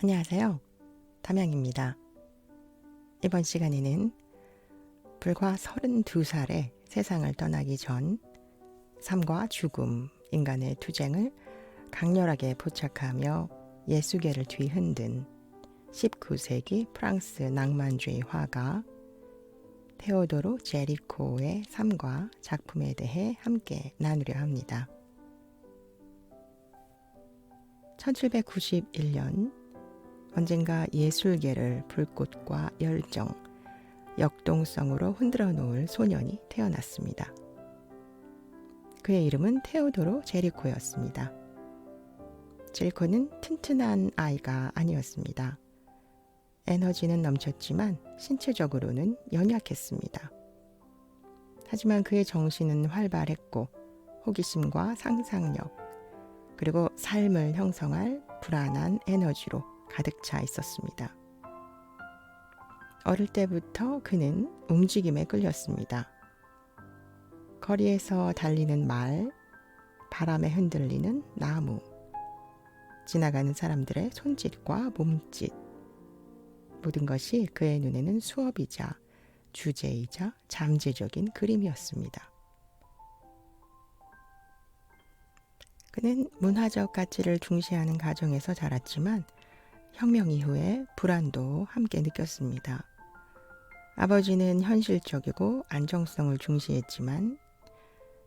안녕하세요. 담양입니다. 이번 시간에는 불과 32살에 세상을 떠나기 전 삶과 죽음, 인간의 투쟁을 강렬하게 포착하며 예수계를 뒤흔든 19세기 프랑스 낭만주의 화가 테오도로 제리코의 삶과 작품에 대해 함께 나누려 합니다. 1791년 언젠가 예술계를 불꽃과 열정, 역동성으로 흔들어 놓을 소년이 태어났습니다. 그의 이름은 테오도로 제리코였습니다. 제리코는 튼튼한 아이가 아니었습니다. 에너지는 넘쳤지만 신체적으로는 연약했습니다. 하지만 그의 정신은 활발했고 호기심과 상상력, 그리고 삶을 형성할 불안한 에너지로 가득 차 있었습니다. 어릴 때부터 그는 움직임에 끌렸습니다. 거리에서 달리는 말, 바람에 흔들리는 나무, 지나가는 사람들의 손짓과 몸짓, 모든 것이 그의 눈에는 수업이자 주제이자 잠재적인 그림이었습니다. 그는 문화적 가치를 중시하는 가정에서 자랐지만 혁명 이후에 불안도 함께 느꼈습니다. 아버지는 현실적이고 안정성을 중시했지만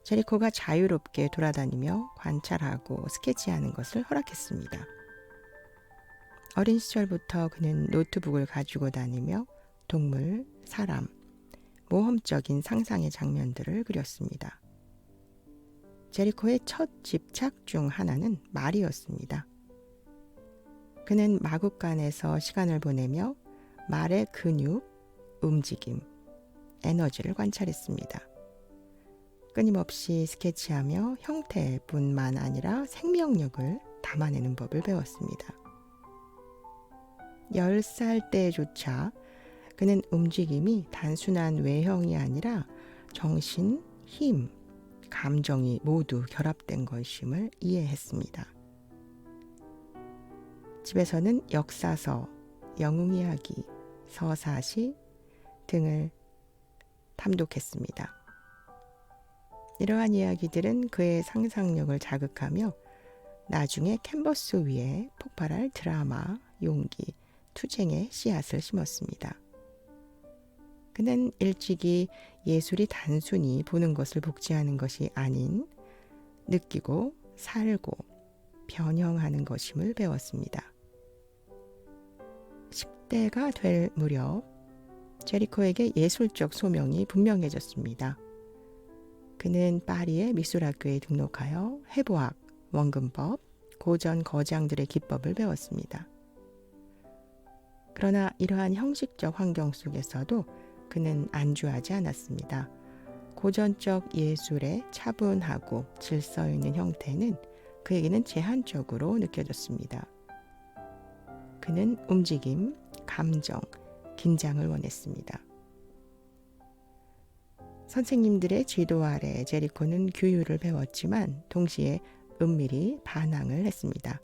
제리코가 자유롭게 돌아다니며 관찰하고 스케치하는 것을 허락했습니다. 어린 시절부터 그는 노트북을 가지고 다니며 동물, 사람, 모험적인 상상의 장면들을 그렸습니다. 제리코의 첫 집착 중 하나는 말이었습니다. 그는 마국간에서 시간을 보내며 말의 근육, 움직임, 에너지를 관찰했습니다. 끊임없이 스케치하며 형태뿐만 아니라 생명력을 담아내는 법을 배웠습니다. 10살 때조차 그는 움직임이 단순한 외형이 아니라 정신, 힘, 감정이 모두 결합된 것임을 이해했습니다. 집에서는 역사서, 영웅 이야기, 서사시 등을 탐독했습니다. 이러한 이야기들은 그의 상상력을 자극하며 나중에 캔버스 위에 폭발할 드라마, 용기, 투쟁의 씨앗을 심었습니다. 그는 일찍이 예술이 단순히 보는 것을 복제하는 것이 아닌 느끼고 살고 변형하는 것임을 배웠습니다. 10대가 될 무렵 제리코에게 예술적 소명이 분명해졌습니다. 그는 파리의 미술학교에 등록하여 해부학, 원근법, 고전 거장들의 기법을 배웠습니다. 그러나 이러한 형식적 환경 속에서도 그는 안주하지 않았습니다. 고전적 예술의 차분하고 질서 있는 형태는 그에게는 제한적으로 느껴졌습니다. 그는 움직임, 감정, 긴장을 원했습니다. 선생님들의 지도 아래 제리코는 규율을 배웠지만 동시에 은밀히 반항을 했습니다.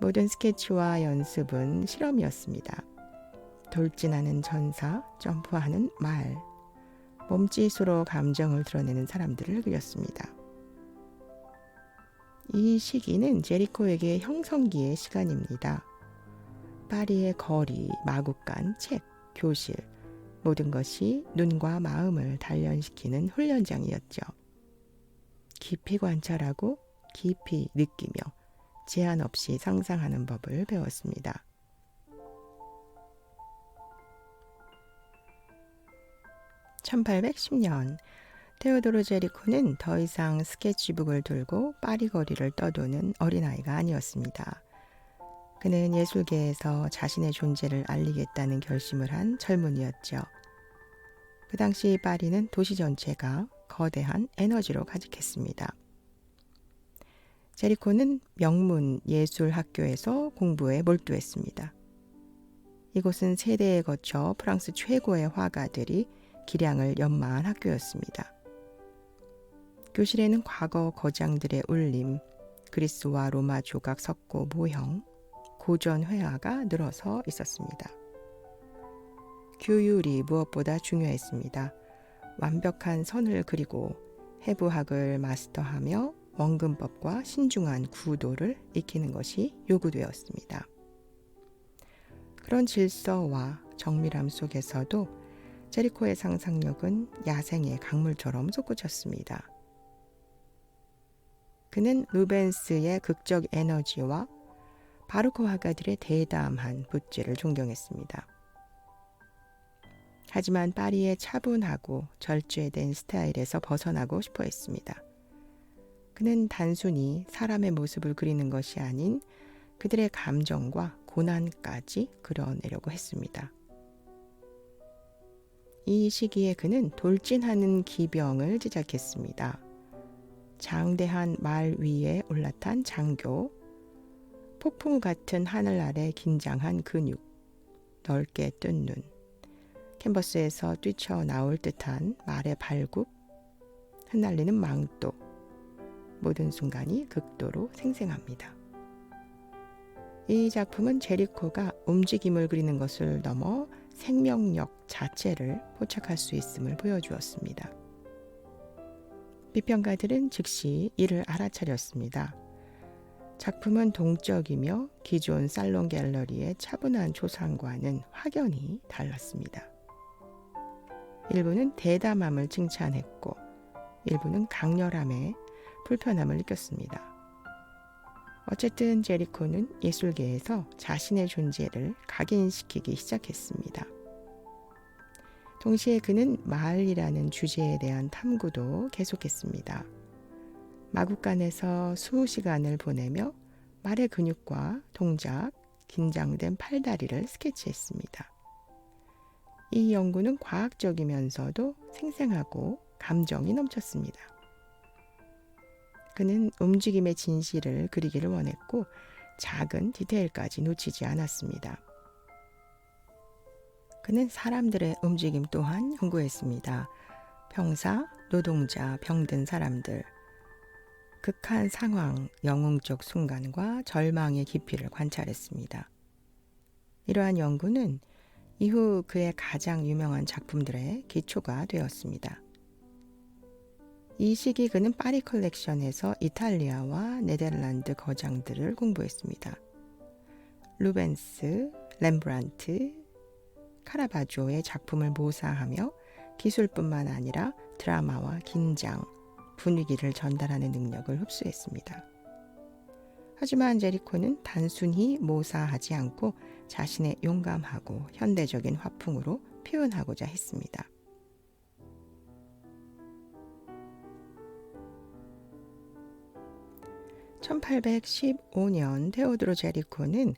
모든 스케치와 연습은 실험이었습니다. 돌진하는 전사, 점프하는 말, 몸짓으로 감정을 드러내는 사람들을 그렸습니다. 이 시기는 제리코에게 형성기의 시간입니다. 파리의 거리, 마국간, 책, 교실, 모든 것이 눈과 마음을 단련시키는 훈련장이었죠. 깊이 관찰하고 깊이 느끼며 제한 없이 상상하는 법을 배웠습니다. 1810년 테오도르 제리코는 더 이상 스케치북을 들고 파리 거리를 떠도는 어린아이가 아니었습니다. 그는 예술계에서 자신의 존재를 알리겠다는 결심을 한 젊은이였죠. 그 당시 파리는 도시 전체가 거대한 에너지로 가득했습니다. 제리코는 명문 예술 학교에서 공부에 몰두했습니다. 이곳은 세대에 거쳐 프랑스 최고의 화가들이 기량을 연마한 학교였습니다. 교실에는 과거 거장들의 울림, 그리스와 로마 조각 석고 모형, 고전 회화가 늘어서 있었습니다. 규율이 무엇보다 중요했습니다. 완벽한 선을 그리고 해부학을 마스터하며 원근법과 신중한 구도를 익히는 것이 요구되었습니다. 그런 질서와 정밀함 속에서도 제리코의 상상력은 야생의 강물처럼 솟구쳤습니다. 그는 루벤스의 극적 에너지와 바르코 화가들의 대담한 붓질을 존경했습니다. 하지만 파리의 차분하고 절제된 스타일에서 벗어나고 싶어 했습니다. 그는 단순히 사람의 모습을 그리는 것이 아닌 그들의 감정과 고난까지 그려내려고 했습니다. 이 시기에 그는 돌진하는 기병을 제작했습니다. 장대한 말 위에 올라탄 장교, 폭풍 같은 하늘 아래 긴장한 근육, 넓게 뜬 눈, 캔버스에서 뛰쳐나올 듯한 말의 발굽, 흩날리는 망토, 모든 순간이 극도로 생생합니다. 이 작품은 제리코가 움직임을 그리는 것을 넘어 생명력 자체를 포착할 수 있음을 보여주었습니다. 비평가들은 즉시 이를 알아차렸습니다. 작품은 동적이며 기존 살롱 갤러리의 차분한 조상과는 확연히 달랐습니다. 일부는 대담함을 칭찬했고 일부는 강렬함에 불편함을 느꼈습니다. 어쨌든 제리코는 예술계에서 자신의 존재를 각인시키기 시작했습니다. 동시에 그는 마을이라는 주제에 대한 탐구도 계속했습니다. 마국간에서 수시간을 보내며 말의 근육과 동작, 긴장된 팔다리를 스케치했습니다. 이 연구는 과학적이면서도 생생하고 감정이 넘쳤습니다. 그는 움직임의 진실을 그리기를 원했고 작은 디테일까지 놓치지 않았습니다. 그는 사람들의 움직임 또한 연구했습니다. 평사, 노동자, 병든 사람들, 극한 상황, 영웅적 순간과 절망의 깊이를 관찰했습니다. 이러한 연구는 이후 그의 가장 유명한 작품들의 기초가 되었습니다. 이 시기 그는 파리 컬렉션에서 이탈리아와 네덜란드 거장들을 공부했습니다. 루벤스, 렘브란트, 카라바조의 작품을 모사하며 기술뿐만 아니라 드라마와 긴장, 분위기를 전달하는 능력을 흡수했습니다. 하지만 제리코는 단순히 모사하지 않고 자신의 용감하고 현대적인 화풍으로 표현하고자 했습니다. (1815년) 테오드로 제리코는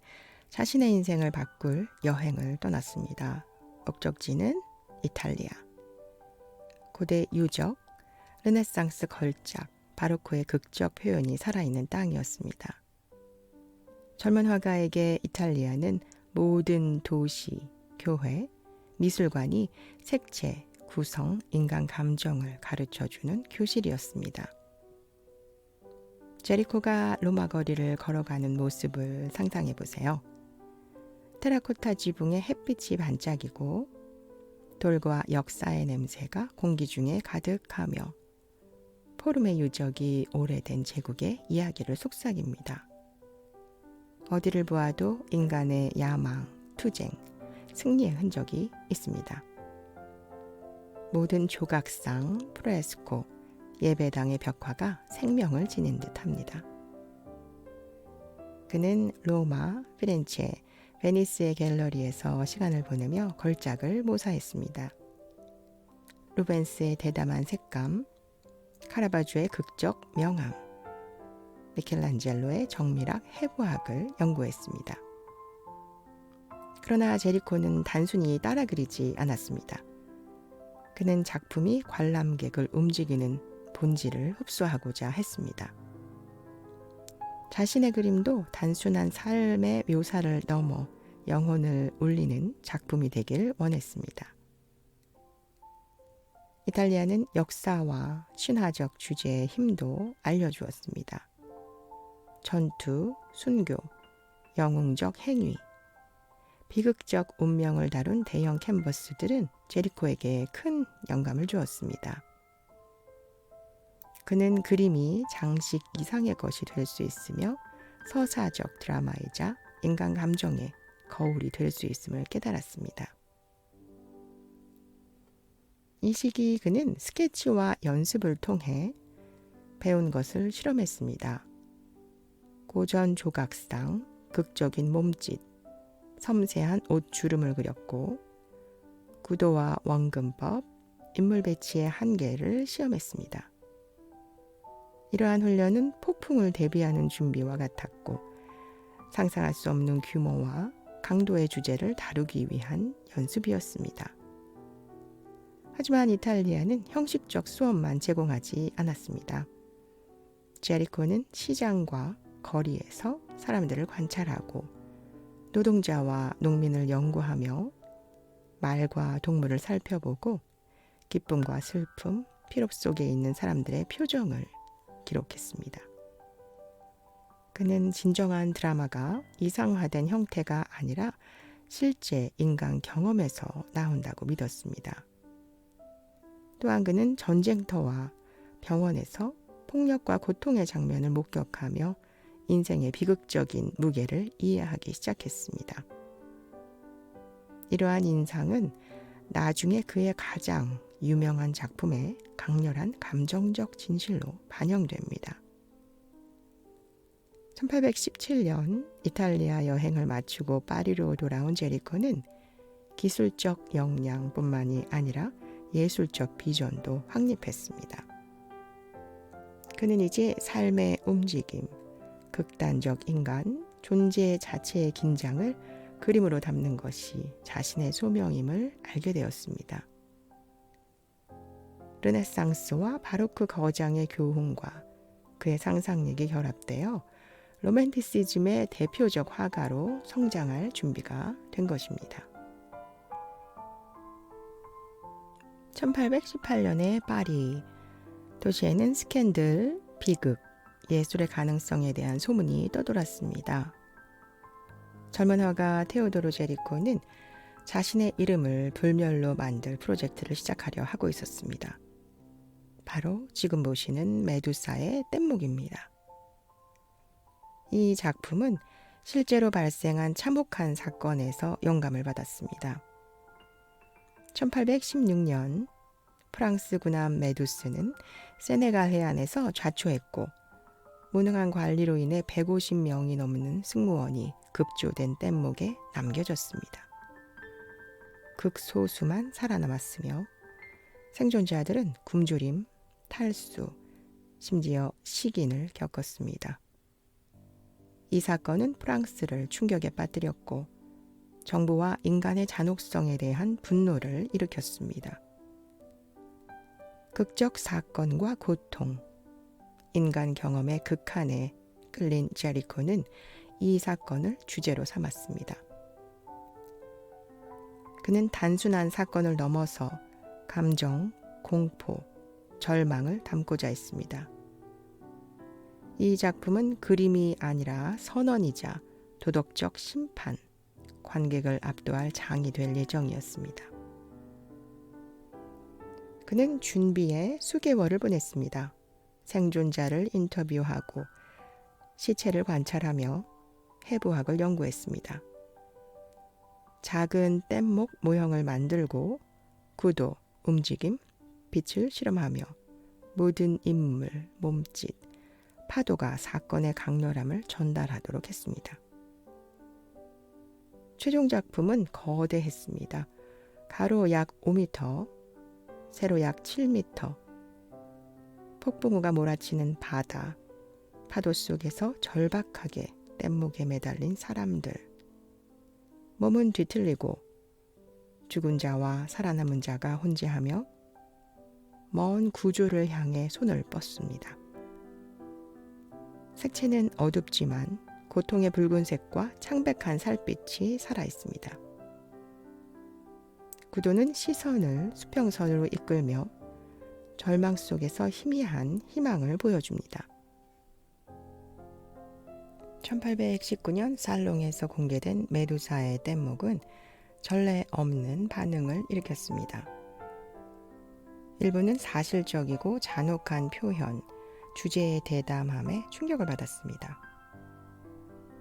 자신의 인생을 바꿀 여행을 떠났습니다. 목적지는 이탈리아. 고대 유적, 르네상스 걸작, 바로코의 극적 표현이 살아있는 땅이었습니다. 젊은 화가에게 이탈리아는 모든 도시, 교회, 미술관이 색채, 구성, 인간 감정을 가르쳐 주는 교실이었습니다. 제리코가 로마 거리를 걸어가는 모습을 상상해 보세요. 테라코타 지붕에 햇빛이 반짝이고 돌과 역사의 냄새가 공기 중에 가득하며 포름의 유적이 오래된 제국의 이야기를 속삭입니다. 어디를 보아도 인간의 야망, 투쟁, 승리의 흔적이 있습니다. 모든 조각상, 프레스코, 예배당의 벽화가 생명을 지닌 듯 합니다. 그는 로마, 피렌체, 베니스의 갤러리에서 시간을 보내며 걸작을 모사했습니다. 루벤스의 대담한 색감, 카라바주의 극적 명암, 미켈란젤로의 정밀학 해부학을 연구했습니다. 그러나 제리코는 단순히 따라 그리지 않았습니다. 그는 작품이 관람객을 움직이는 본질을 흡수하고자 했습니다. 자신의 그림도 단순한 삶의 묘사를 넘어 영혼을 울리는 작품이 되길 원했습니다. 이탈리아는 역사와 신화적 주제의 힘도 알려주었습니다. 전투, 순교, 영웅적 행위, 비극적 운명을 다룬 대형 캔버스들은 제리코에게 큰 영감을 주었습니다. 그는 그림이 장식 이상의 것이 될 수 있으며 서사적 드라마이자 인간 감정의 거울이 될 수 있음을 깨달았습니다. 이 시기 그는 스케치와 연습을 통해 배운 것을 실험했습니다. 고전 조각상, 극적인 몸짓, 섬세한 옷 주름을 그렸고 구도와 원근법, 인물 배치의 한계를 시험했습니다. 이러한 훈련은 폭풍을 대비하는 준비와 같았고 상상할 수 없는 규모와 강도의 주제를 다루기 위한 연습이었습니다. 하지만 이탈리아는 형식적 수업만 제공하지 않았습니다. 제리코는 시장과 거리에서 사람들을 관찰하고 노동자와 농민을 연구하며 말과 동물을 살펴보고 기쁨과 슬픔, 피로 속에 있는 사람들의 표정을 기록했습니다. 그는 진정한 드라마가 이상화된 형태가 아니라 실제 인간 경험에서 나온다고 믿었습니다. 또한 그는 전쟁터와 병원에서 폭력과 고통의 장면을 목격하며 인생의 비극적인 무게를 이해하기 시작했습니다. 이러한 인상은 나중에 그의 가장 유명한 작품의 강렬한 감정적 진실로 반영됩니다. 1817년 이탈리아 여행을 마치고 파리로 돌아온 제리코는 기술적 역량뿐만이 아니라 예술적 비전도 확립했습니다. 그는 이제 삶의 움직임, 극단적 인간, 존재 자체의 긴장을 그림으로 담는 것이 자신의 소명임을 알게 되었습니다. 르네상스와 바로크 거장의 교훈과 그의 상상력이 결합되어 로맨티시즘의 대표적 화가로 성장할 준비가 된 것입니다. 1818년에 파리 도시에는 스캔들, 비극, 예술의 가능성에 대한 소문이 떠돌았습니다. 젊은 화가 테오도로 제리코는 자신의 이름을 불멸로 만들 프로젝트를 시작하려 하고 있었습니다. 바로 지금 보시는 메두사의 뗏목입니다. 이 작품은 실제로 발생한 참혹한 사건에서 영감을 받았습니다. 1816년 프랑스 군함 메두스는 세네갈 해안에서 좌초했고 무능한 관리로 인해 150명이 넘는 승무원이 급조된 뗏목에 남겨졌습니다. 극소수만 살아남았으며 생존자들은 굶주림, 탈수, 심지어 식인을 겪었습니다. 이 사건은 프랑스를 충격에 빠뜨렸고 정부와 인간의 잔혹성에 대한 분노를 일으켰습니다. 극적 사건과 고통, 인간 경험의 극한에 끌린 제리코는 이 사건을 주제로 삼았습니다. 그는 단순한 사건을 넘어서 감정, 공포, 절망을 담고자 했습니다. 이 작품은 그림이 아니라 선언이자 도덕적 심판, 관객을 압도할 장이 될 예정이었습니다. 그는 준비에 수개월을 보냈습니다. 생존자를 인터뷰하고 시체를 관찰하며 해부학을 연구했습니다. 작은 뗏목 모형을 만들고 구도, 움직임, 빛을 실험하며 모든 인물, 몸짓, 파도가 사건의 강렬함을 전달하도록 했습니다. 최종 작품은 거대했습니다. 가로 약 5m, 세로 약 7m, 폭풍우가 몰아치는 바다, 파도 속에서 절박하게 뗏목에 매달린 사람들, 몸은 뒤틀리고 죽은 자와 살아남은 자가 혼재하며 먼 구조를 향해 손을 뻗습니다. 색채는 어둡지만 고통의 붉은색과 창백한 살빛이 살아 있습니다. 구도는 시선을 수평선으로 이끌며 절망 속에서 희미한 희망을 보여줍니다. 1819년 살롱에서 공개된 메두사의 뗏목은 전례 없는 반응을 일으켰습니다. 일부는 사실적이고 잔혹한 표현, 주제의 대담함에 충격을 받았습니다.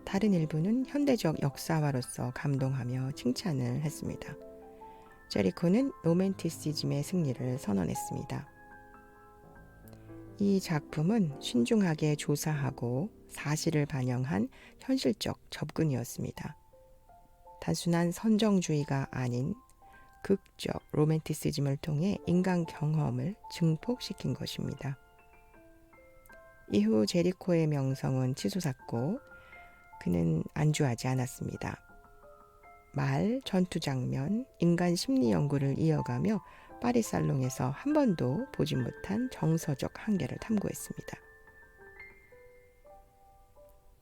다른 일부는 현대적 역사화로서 감동하며 칭찬을 했습니다. 제리코는 로맨티시즘의 승리를 선언했습니다. 이 작품은 신중하게 조사하고 사실을 반영한 현실적 접근이었습니다. 단순한 선정주의가 아닌 극적 로맨티시즘을 통해 인간 경험을 증폭시킨 것입니다. 이후 제리코의 명성은 치솟았고 그는 안주하지 않았습니다. 말, 전투 장면, 인간 심리 연구를 이어가며 파리 살롱에서 한 번도 보지 못한 정서적 한계를 탐구했습니다.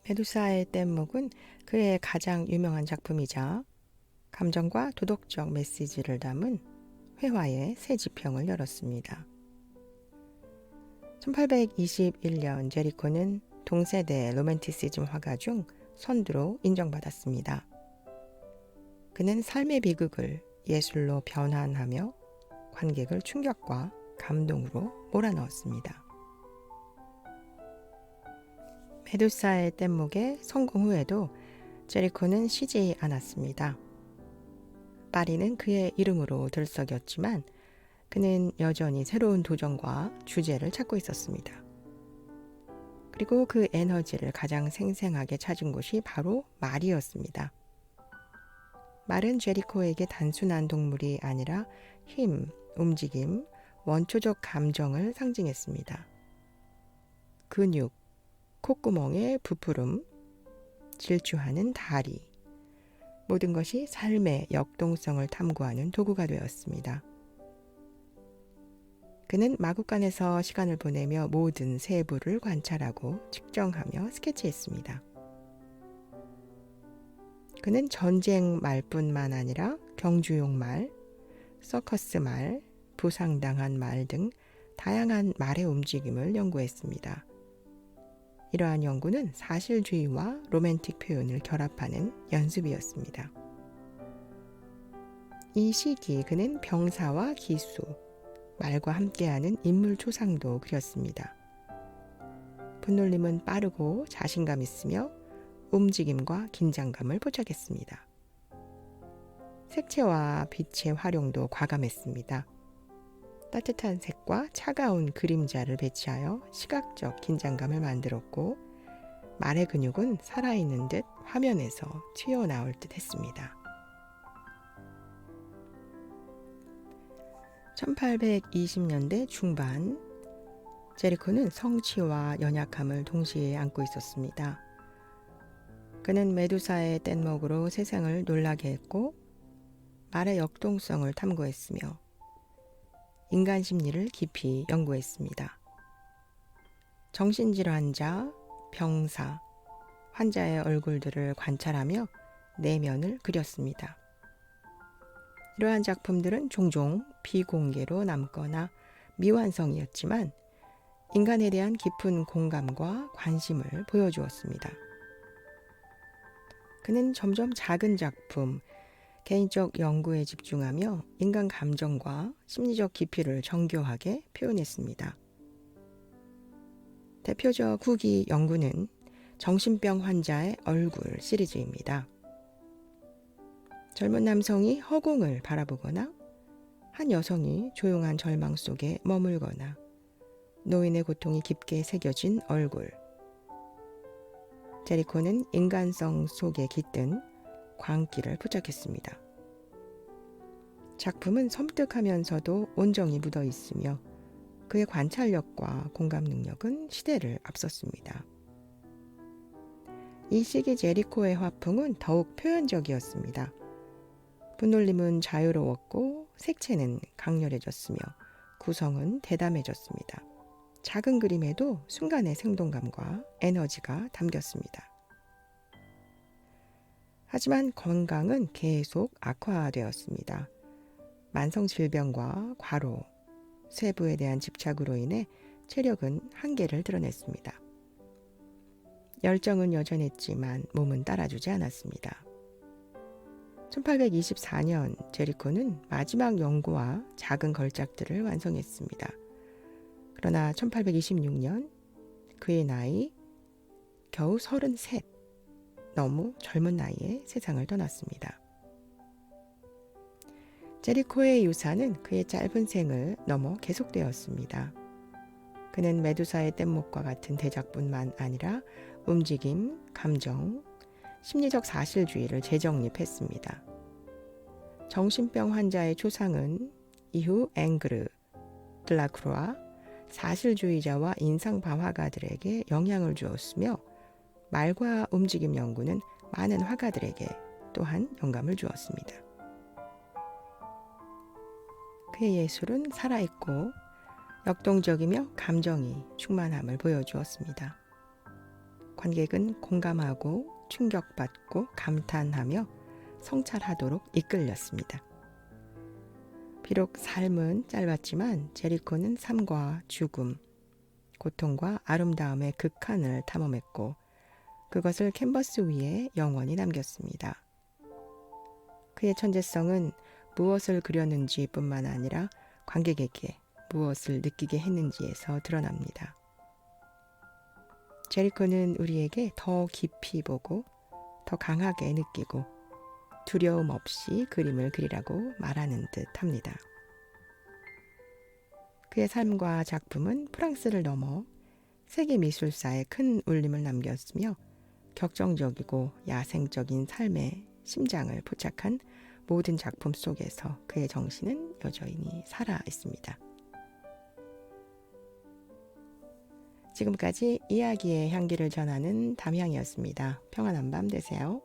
메두사의 뗏목은 그의 가장 유명한 작품이자 감정과 도덕적 메시지를 담은 회화의 새 지평을 열었습니다. 1821년 제리코는 동세대 로맨티시즘 화가 중 선두로 인정받았습니다. 그는 삶의 비극을 예술로 변환하며 관객을 충격과 감동으로 몰아넣었습니다. 메두사의 뗏목의 성공 후에도 제리코는 쉬지 않았습니다. 파리는 그의 이름으로 들썩였지만 그는 여전히 새로운 도전과 주제를 찾고 있었습니다. 그리고 그 에너지를 가장 생생하게 찾은 곳이 바로 말이었습니다. 말은 제리코에게 단순한 동물이 아니라 힘, 움직임, 원초적 감정을 상징했습니다. 근육, 콧구멍의 부푸름, 질주하는 다리, 모든 것이 삶의 역동성을 탐구하는 도구가 되었습니다. 그는 마구간에서 시간을 보내며 모든 세부를 관찰하고 측정하며 스케치했습니다. 그는 전쟁 말뿐만 아니라 경주용 말, 서커스 말, 부상당한 말 등 다양한 말의 움직임을 연구했습니다. 이러한 연구는 사실주의와 로맨틱 표현을 결합하는 연습이었습니다. 이 시기 그는 병사와 기수, 말과 함께하는 인물 초상도 그렸습니다. 분놀림은 빠르고 자신감 있으며 움직임과 긴장감을 포착했습니다. 색채와 빛의 활용도 과감했습니다. 따뜻한 색과 차가운 그림자를 배치하여 시각적 긴장감을 만들었고 말의 근육은 살아있는 듯 화면에서 튀어나올 듯 했습니다. 1820년대 중반 제리코는 성취와 연약함을 동시에 안고 있었습니다. 그는 메두사의 뗏목으로 세상을 놀라게 했고 말의 역동성을 탐구했으며 인간 심리를 깊이 연구했습니다. 정신질환자, 병사, 환자의 얼굴들을 관찰하며 내면을 그렸습니다. 이러한 작품들은 종종 비공개로 남거나 미완성이었지만 인간에 대한 깊은 공감과 관심을 보여주었습니다. 그는 점점 작은 작품, 개인적 연구에 집중하며 인간 감정과 심리적 깊이를 정교하게 표현했습니다. 대표적 후기 연구는 정신병 환자의 얼굴 시리즈입니다. 젊은 남성이 허공을 바라보거나 한 여성이 조용한 절망 속에 머물거나 노인의 고통이 깊게 새겨진 얼굴. 제리코는 인간성 속에 깃든 광기를 포착했습니다. 작품은 섬뜩하면서도 온정이 묻어 있으며 그의 관찰력과 공감 능력은 시대를 앞섰습니다. 이 시기 제리코의 화풍은 더욱 표현적이었습니다. 분놀림은 자유로웠고 색채는 강렬해졌으며 구성은 대담해졌습니다. 작은 그림에도 순간의 생동감과 에너지가 담겼습니다. 하지만 건강은 계속 악화되었습니다. 만성 질병과 과로, 세부에 대한 집착으로 인해 체력은 한계를 드러냈습니다. 열정은 여전했지만 몸은 따라주지 않았습니다. 1824년 제리코는 마지막 연구와 작은 걸작들을 완성했습니다. 그러나 1826년 그의 나이 겨우 33 너무 젊은 나이에 세상을 떠났습니다. 제리코의 유산은 그의 짧은 생을 넘어 계속되었습니다. 그는 메두사의 뗏목과 같은 대작뿐만 아니라 움직임, 감정, 심리적 사실주의를 재정립했습니다. 정신병 환자의 초상은 이후 앵그르, 들라크루아, 사실주의자와 인상방화가들에게 영향을 주었으며 말과 움직임 연구는 많은 화가들에게 또한 영감을 주었습니다. 그의 예술은 살아있고 역동적이며 감정이 충만함을 보여주었습니다. 관객은 공감하고 충격받고 감탄하며 성찰하도록 이끌렸습니다. 비록 삶은 짧았지만 제리코는 삶과 죽음, 고통과 아름다움의 극한을 탐험했고 그것을 캔버스 위에 영원히 남겼습니다. 그의 천재성은 무엇을 그렸는지 뿐만 아니라 관객에게 무엇을 느끼게 했는지에서 드러납니다. 제리코는 우리에게 더 깊이 보고 더 강하게 느끼고 두려움 없이 그림을 그리라고 말하는 듯 합니다. 그의 삶과 작품은 프랑스를 넘어 세계 미술사에 큰 울림을 남겼으며 격정적이고 야생적인 삶의 심장을 포착한 모든 작품 속에서 그의 정신은 여전히 살아 있습니다. 지금까지 이야기의 향기를 전하는 담향이었습니다. 평안한 밤 되세요.